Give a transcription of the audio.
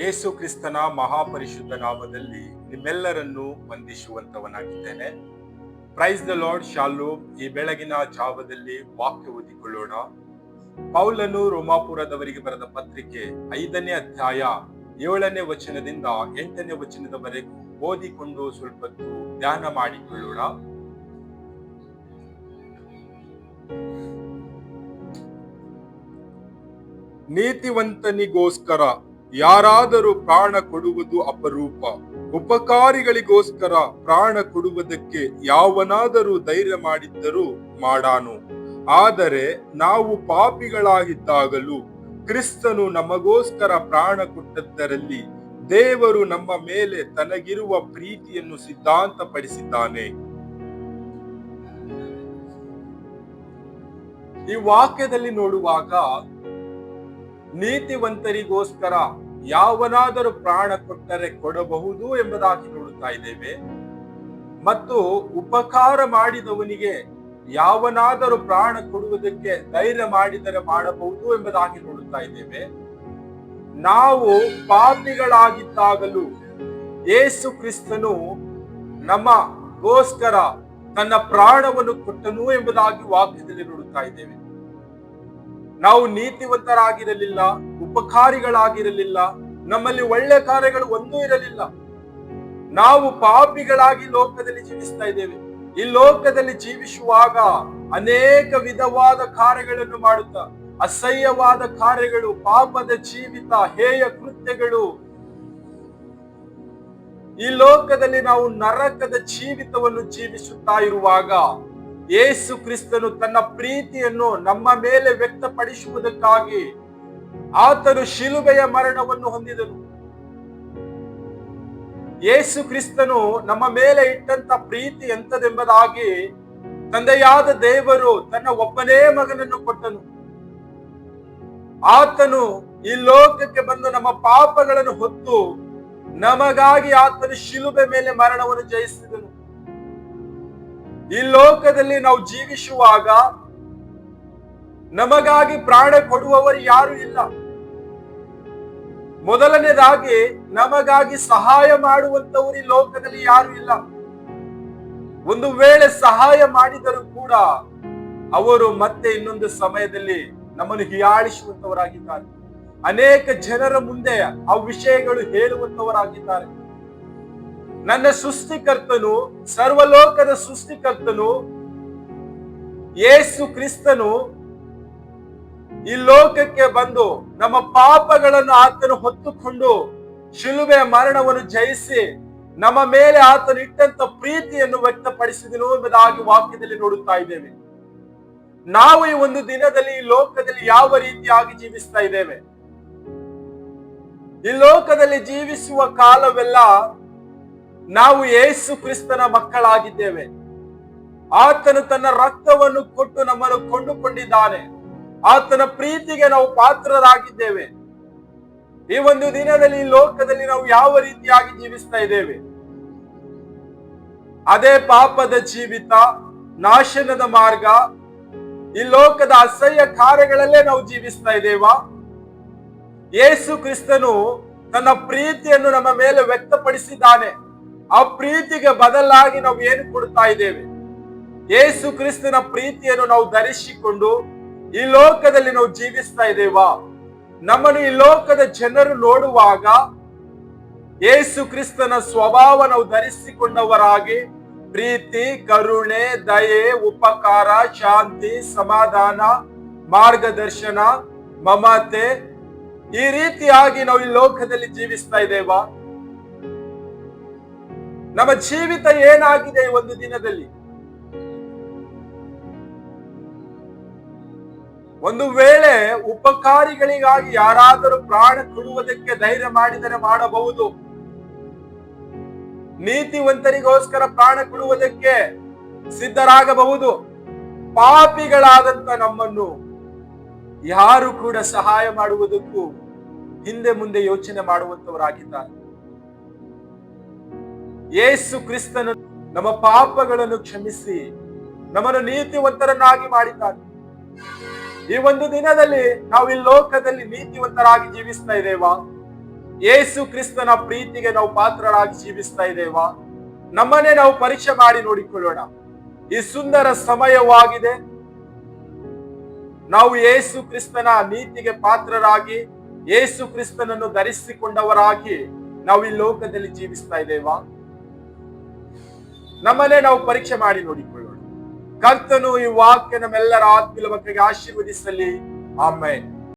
ಯೇಸು ಕ್ರಿಸ್ತನ ಮಹಾಪರಿಶುದ್ಧ ನಾಮದಲ್ಲಿ ನಿಮ್ಮೆಲ್ಲರನ್ನು ವಂದಿಸುವಂತವನಾಗಿದ್ದೇನೆ ಪ್ರೈಸ್ ದ ಲಾರ್ಡ್ ಶಾಲು ಈ ಬೆಳಗಿನ ಜಾವದಲ್ಲಿ ವಾಕ್ಯ ಓದಿಕೊಳ್ಳೋಣ. ಪೌಲನು ರೋಮಾಪುರದವರಿಗೆ ಬರೆದ ಪತ್ರಿಕೆ ಐದನೇ ಅಧ್ಯಾಯ ಏಳನೇ ವಚನದಿಂದ ಎಂಟನೇ ವಚನದವರೆಗೂ ಓದಿಕೊಂಡು ಸ್ವಲ್ಪೊತ್ತು ಧ್ಯಾನ ಮಾಡಿಕೊಳ್ಳೋಣ. ನೀತಿವಂತನಿಗೋಸ್ಕರ ಯಾರಾದರೂ ಪ್ರಾಣ ಕೊಡುವುದು ಅಪರೂಪ. ಉಪಕಾರಿಗಳಿಗೋಸ್ಕರ ಪ್ರಾಣ ಕೊಡುವುದಕ್ಕೆ ಯಾವನಾದರೂ ಧೈರ್ಯ ಮಾಡಿದ್ದರೂ ಮಾಡಾನು. ಆದರೆ ನಾವು ಪಾಪಿಗಳಾಗಿದ್ದಾಗಲೂ ಕ್ರಿಸ್ತನು ನಮಗೋಸ್ಕರ ಪ್ರಾಣ ಕೊಟ್ಟದ್ದರಲ್ಲಿ ದೇವರು ನಮ್ಮ ಮೇಲೆ ತನಗಿರುವ ಪ್ರೀತಿಯನ್ನು ಸಿದ್ಧಾಂತಪಡಿಸಿದ್ದಾನೆ. ಈ ವಾಕ್ಯದಲ್ಲಿ ನೋಡುವಾಗ ನೀತಿವಂತರಿಗೋಸ್ಕರ ಯಾವನಾದರೂ ಪ್ರಾಣ ಕೊಟ್ಟರೆ ಕೊಡಬಹುದು ಎಂಬುದಾಗಿ ನೋಡುತ್ತಾ ಇದ್ದೇವೆ. ಮತ್ತು ಉಪಕಾರ ಮಾಡಿದವನಿಗೆ ಯಾವನಾದರೂ ಪ್ರಾಣ ಕೊಡುವುದಕ್ಕೆ ಧೈರ್ಯ ಮಾಡಿದರೆ ಮಾಡಬಹುದು ಎಂಬುದಾಗಿ ನೋಡುತ್ತಾ ಇದ್ದೇವೆ. ನಾವು ಪಾಪಿಗಳಾಗಿದ್ದಾಗಲೂ ಯೇಸು ಕ್ರಿಸ್ತನು ನಮಗೋಸ್ಕರ ತನ್ನ ಪ್ರಾಣವನ್ನು ಕೊಟ್ಟನು ಎಂಬುದಾಗಿ ವಾಕ್ಯದಲ್ಲಿ ನೋಡುತ್ತಾ ಇದ್ದೇವೆ. ನಾವು ನೀತಿವಂತರಾಗಿರಲಿಲ್ಲ, ಉಪಕಾರಿಗಳಾಗಿರಲಿಲ್ಲ, ನಮ್ಮಲ್ಲಿ ಒಳ್ಳೆ ಕಾರ್ಯಗಳು ಒಂದೂ ಇರಲಿಲ್ಲ. ನಾವು ಪಾಪಿಗಳಾಗಿ ಲೋಕದಲ್ಲಿ ಜೀವಿಸ್ತಾ ಇದ್ದೇವೆ. ಈ ಲೋಕದಲ್ಲಿ ಜೀವಿಸುವಾಗ ಅನೇಕ ವಿಧವಾದ ಕಾರ್ಯಗಳನ್ನು ಮಾಡುತ್ತಾ, ಅಸಹ್ಯವಾದ ಕಾರ್ಯಗಳು, ಪಾಪದ ಜೀವಿತ, ಹೇಯ ಕೃತ್ಯಗಳು. ಈ ಲೋಕದಲ್ಲಿ ನಾವು ನರಕದ ಜೀವಿತವನ್ನು ಜೀವಿಸುತ್ತಾ ಇರುವಾಗ ಯೇಸು ಕ್ರಿಸ್ತನು ತನ್ನ ಪ್ರೀತಿಯನ್ನು ನಮ್ಮ ಮೇಲೆ ವ್ಯಕ್ತಪಡಿಸುವುದಕ್ಕಾಗಿ ಆತನು ಶಿಲುಬೆಯ ಮರಣವನ್ನು ಹೊಂದಿದನು. ಯೇಸು ಕ್ರಿಸ್ತನು ನಮ್ಮ ಮೇಲೆ ಇಟ್ಟಂತ ಪ್ರೀತಿ ಎಂತದೆಂಬುದಾಗಿ ತಂದೆಯಾದ ದೇವರು ತನ್ನ ಒಬ್ಬನೇ ಮಗನನ್ನು ಕೊಟ್ಟನು. ಆತನು ಈ ಲೋಕಕ್ಕೆ ಬಂದು ನಮ್ಮ ಪಾಪಗಳನ್ನು ಹೊತ್ತು ನಮಗಾಗಿ ಆತನು ಶಿಲುಬೆ ಮೇಲೆ ಮರಣವನ್ನು ಜಯಿಸಿದನು ಈ ಲೋಕದಲ್ಲಿ ನಾವು ಜೀವಿಸುವಾಗ ನಮಗಾಗಿ ಪ್ರಾಣ ಕೊಡುವವರು ಯಾರು ಇಲ್ಲ. ಮೊದಲನೇದಾಗಿ ನಮಗಾಗಿ ಸಹಾಯ ಮಾಡುವಂತವರು ಈ ಲೋಕದಲ್ಲಿ ಯಾರು ಇಲ್ಲ. ಒಂದು ವೇಳೆ ಸಹಾಯ ಮಾಡಿದರೂ ಕೂಡ ಅವರು ಮತ್ತೆ ಇನ್ನೊಂದು ಸಮಯದಲ್ಲಿ ನಮ್ಮನ್ನು ಹೀಯಾಳಿಸುವಂತವರಾಗಿದ್ದಾರೆ ಅನೇಕ ಜನರ ಮುಂದೆ ಆ ವಿಷಯಗಳು ಹೇಳುವಂತವರಾಗಿದ್ದಾರೆ ನನ್ನ ಸೃಷ್ಟಿಕರ್ತನು, ಸರ್ವಲೋಕದ ಸೃಷ್ಟಿಕರ್ತನು, ಯೇಸು ಕ್ರಿಸ್ತನು ಈ ಲೋಕಕ್ಕೆ ಬಂದು ನಮ್ಮ ಪಾಪಗಳನ್ನು ಆತನು ಹೊತ್ತುಕೊಂಡು ಶಿಲುಬೆ ಮರಣವನ್ನು ಜಯಿಸಿ ನಮ್ಮ ಮೇಲೆ ಆತನು ಇಟ್ಟಂತ ಪ್ರೀತಿಯನ್ನು ವ್ಯಕ್ತಪಡಿಸಿದನು ಎಂಬುದಾಗಿ ವಾಕ್ಯದಲ್ಲಿ ನೋಡುತ್ತಾ ಇದ್ದೇವೆ. ನಾವು ಈ ಒಂದು ದಿನದಲ್ಲಿ ಈ ಲೋಕದಲ್ಲಿ ಯಾವ ರೀತಿಯಾಗಿ ಜೀವಿಸ್ತಾ ಇದ್ದೇವೆ? ಈ ಲೋಕದಲ್ಲಿ ಜೀವಿಸುವ ಕಾಲವೆಲ್ಲ ನಾವು ಯೇಸು ಕ್ರಿಸ್ತನ ಮಕ್ಕಳಾಗಿದ್ದೇವೆ. ಆತನು ತನ್ನ ರಕ್ತವನ್ನು ಕೊಟ್ಟು ನಮ್ಮನ್ನು ಕೊಂಡುಕೊಂಡಿದ್ದಾನೆ. ಆತನ ಪ್ರೀತಿಗೆ ನಾವು ಪಾತ್ರರಾಗಿದ್ದೇವೆ. ಈ ಒಂದು ದಿನದಲ್ಲಿ ಲೋಕದಲ್ಲಿ ನಾವು ಯಾವ ರೀತಿಯಾಗಿ ಜೀವಿಸ್ತಾ ಇದ್ದೇವೆ? ಅದೇ ಪಾಪದ ಜೀವಿತ, ನಾಶನದ ಮಾರ್ಗ, ಈ ಲೋಕದ ಅಸಹ್ಯ ಕಾರ್ಯಗಳಲ್ಲೇ ನಾವು ಜೀವಿಸ್ತಾ ಇದ್ದೇವಾ? ಯೇಸು ಕ್ರಿಸ್ತನು ತನ್ನ ಪ್ರೀತಿಯನ್ನು ನಮ್ಮ ಮೇಲೆ ವ್ಯಕ್ತಪಡಿಸಿದ್ದಾನೆ. ಆ ಪ್ರೀತಿಗೆ ಬದಲಾಗಿ ನಾವು ಏನು ಕೊಡ್ತಾ ಇದ್ದೇವೆ? ಯೇಸು ಕ್ರಿಸ್ತನ ಪ್ರೀತಿಯನ್ನು ನಾವು ಧರಿಸಿಕೊಂಡು ಈ ಲೋಕದಲ್ಲಿ ನಾವು ಜೀವಿಸ್ತಾ ಇದ್ದೇವಾ? ನಮ್ಮನ್ನು ಈ ಲೋಕದ ಜನರು ನೋಡುವಾಗ ಯೇಸು ಕ್ರಿಸ್ತನ ಸ್ವಭಾವ ನಾವು ಧರಿಸಿಕೊಂಡವರಾಗಿ ಪ್ರೀತಿ, ಕರುಣೆ, ದಯೆ, ಉಪಕಾರ, ಶಾಂತಿ, ಸಮಾಧಾನ, ಮಾರ್ಗದರ್ಶನ, ಮಮತೆ ಈ ರೀತಿಯಾಗಿ ನಾವು ಈ ಲೋಕದಲ್ಲಿ ಜೀವಿಸ್ತಾ ಇದ್ದೇವಾ? ನಮ್ಮ ಜೀವಿತ ಏನಾಗಿದೆ ಒಂದು ದಿನದಲ್ಲಿ? ಒಂದು ವೇಳೆ ಉಪಕಾರಿಗಳಿಗಾಗಿ ಯಾರಾದರೂ ಪ್ರಾಣ ಕೊಡುವುದಕ್ಕೆ ಧೈರ್ಯ ಮಾಡಿದರೆ ಮಾಡಬಹುದು. ನೀತಿವಂತರಿಗೋಸ್ಕರ ಪ್ರಾಣ ಕೊಡುವುದಕ್ಕೆ ಸಿದ್ಧರಾಗಬಹುದು. ಪಾಪಿಗಳಾದಂತ ನಮ್ಮನ್ನು ಯಾರು ಕೂಡ ಸಹಾಯ ಮಾಡುವುದಕ್ಕೂ ಹಿಂದೆ ಮುಂದೆ ಯೋಚನೆ ಮಾಡುವಂತವರಾಗಿದ್ದಾರೆ ಯೇಸು ಕ್ರಿಸ್ತನು ನಮ್ಮ ಪಾಪಗಳನ್ನು ಕ್ಷಮಿಸಿ ನಮ್ಮನ್ನು ನೀತಿವಂತರನ್ನಾಗಿ ಮಾಡಿದ್ದಾನೆ. ಈ ಒಂದು ದಿನದಲ್ಲಿ ನಾವು ಈ ಲೋಕದಲ್ಲಿ ನೀತಿವಂತರಾಗಿ ಜೀವಿಸ್ತಾ ಇದ್ದೇವಾ? ಯೇಸು ಕ್ರಿಸ್ತನ ಪ್ರೀತಿಗೆ ನಾವು ಪಾತ್ರರಾಗಿ ಜೀವಿಸ್ತಾ ಇದ್ದೇವಾ? ನಮ್ಮನ್ನೇ ನಾವು ಪರೀಕ್ಷೆ ಮಾಡಿ ನೋಡಿಕೊಳ್ಳೋಣ. ಈ ಸುಂದರ ಸಮಯವಾಗಿದೆ. ನಾವು ಯೇಸು ಕ್ರಿಸ್ತನ ನೀತಿಗೆ ಪಾತ್ರರಾಗಿ ಯೇಸು ಕ್ರಿಸ್ತನನ್ನು ಧರಿಸಿಕೊಂಡವರಾಗಿ ನಾವು ಈ ಲೋಕದಲ್ಲಿ ಜೀವಿಸ್ತಾ ಇದ್ದೇವಾ? ನಮ್ಮನ್ನೇ ನಾವು ಪರೀಕ್ಷೆ ಮಾಡಿ ನೋಡಿಕೊಳ್ಳೋಣ ಕರ್ತನು ಈ ವಾಕ್ಯ ನಮ್ಮೆಲ್ಲರ ಆತ್ಮೀಯ ಮಕ್ಕಳಿಗೆ ಆಶೀರ್ವದಿಸಲಿ. ಆಮೇಲೆ